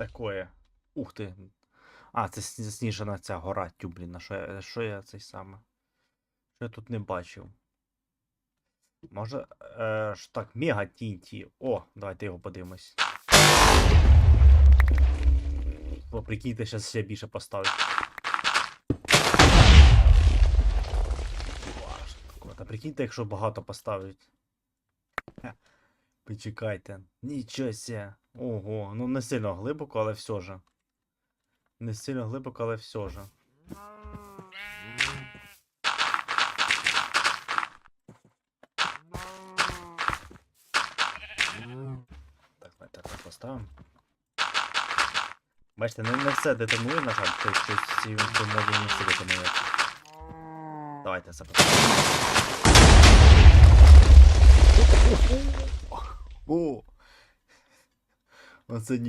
Такое. Ух ти. А, це сні- сніжена ця гора, тю, блін, а що я, що я цей саме? Що я тут не бачив? Може. Е, ж так, мега тінті. О, давайте його подивимось. Бо прикиньте, зараз ще більше поставить. Та прикиньте, якщо багато поставить. Почекайте. Нічого ся. Ого, ну не сильно глибоко, але все же. Не сильно глибоко, але все же. Так, давайте так поставимо. Бачите, не, не все детонує, на жаль, щось ці моді не все детонує. Давайте це О! Оце ні